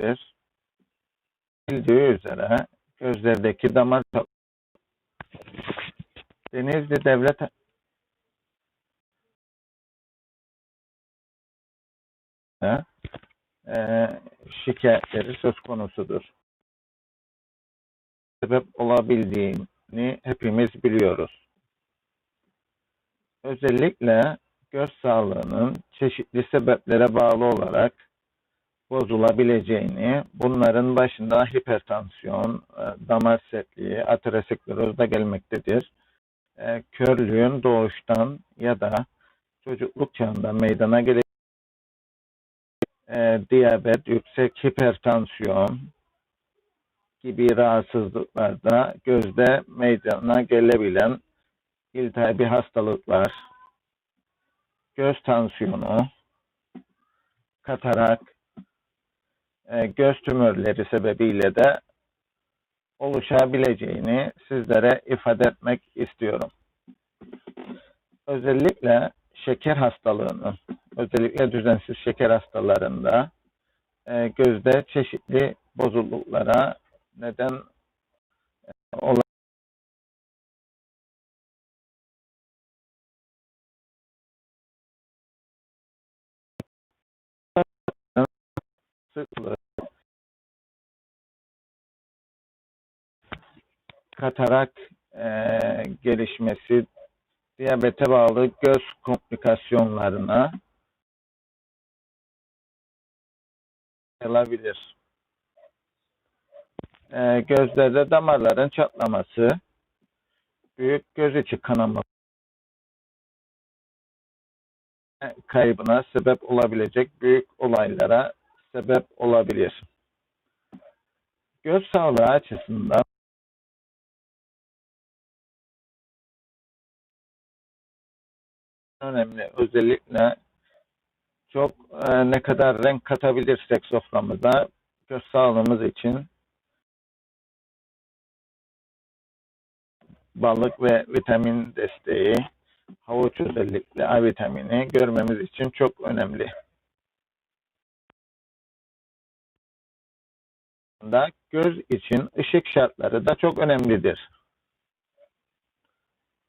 gelmektedir. Bildiği üzere gözlerdeki damar Denizli Devlet e, şikayetleri söz konusudur. Sebep olabildiğini hepimiz biliyoruz. Özellikle göz sağlığının çeşitli sebeplere bağlı olarak bozulabileceğini, bunların başında hipertansiyon, e, damar sertliği, ateroskleroz da gelmektedir. E, Körlüğün doğuştan ya da çocukluk çağında meydana gele e, diyabet, yüksek hipertansiyon gibi rahatsızlıklarda gözde meydana gelebilen iltihabi hastalıklar, göz tansiyonu, katarak, e, göz tümörleri sebebiyle de oluşabileceğini sizlere ifade etmek istiyorum. Özellikle şeker hastalığının, özellikle düzensiz şeker hastalarında e, gözde çeşitli bozukluklara neden e, olan sıklığı katarak e, gelişmesi, diyabete bağlı göz komplikasyonlarına olabilir. E, gözlerde damarların çatlaması, büyük göz içi kanaması kaybına sebep olabilecek büyük olaylara sebep olabilir. Göz sağlığı açısından önemli. Özellikle çok e, ne kadar renk katabilirsek soframıza göz sağlığımız için balık ve vitamin desteği, havuç özellikle A vitamini görmemiz için çok önemli. Da göz için ışık şartları da çok önemlidir.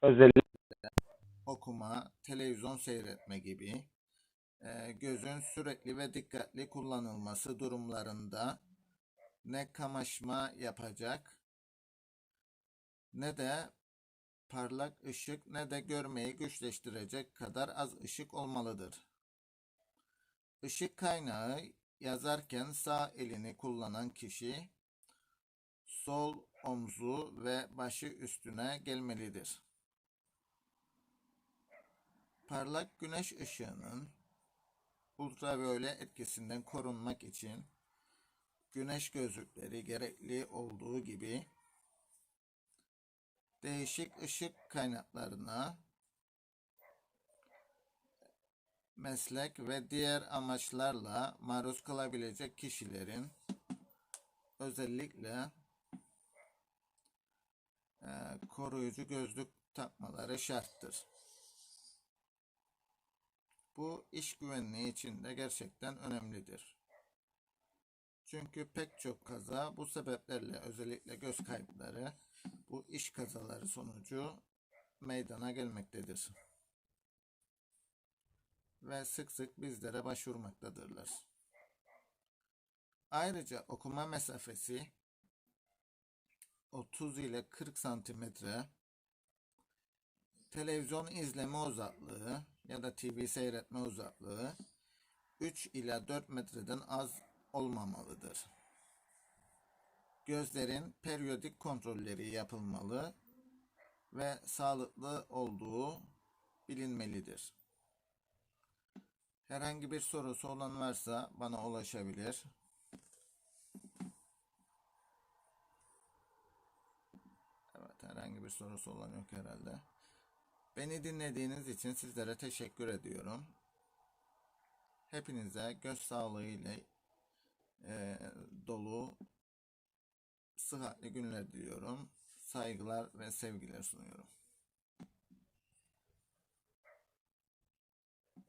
Özellikle okuma, televizyon seyretme gibi e, gözün sürekli ve dikkatli kullanılması durumlarında ne kamaşma yapacak ne de parlak ışık ne de görmeyi güçleştirecek kadar az ışık olmalıdır. Işık kaynağı yazarken sağ elini kullanan kişi sol omzu ve başı üstüne gelmelidir. Parlak güneş ışığının ultraviyole etkisinden korunmak için güneş gözlükleri gerekli olduğu gibi değişik ışık kaynaklarına meslek ve diğer amaçlarla maruz kalabilecek kişilerin özellikle e, koruyucu gözlük takmaları şarttır. Bu iş güvenliği için de gerçekten önemlidir. Çünkü pek çok kaza bu sebeplerle özellikle göz kayıpları bu iş kazaları sonucu meydana gelmektedir. Ve sık sık bizlere başvurmaktadırlar. Ayrıca okuma mesafesi 30 ile 40 santimetre televizyon izleme uzaklığı ya da TV seyretme uzaklığı 3 ila 4 metreden az olmamalıdır. Gözlerin periyodik kontrolleri yapılmalı ve sağlıklı olduğu bilinmelidir. Herhangi bir sorusu olan varsa bana ulaşabilir. Evet, herhangi bir sorusu olan yok herhalde. Beni dinlediğiniz için sizlere teşekkür ediyorum. Hepinize göz sağlığı ile e, dolu sıhhatli günler diliyorum. Saygılar ve sevgiler sunuyorum.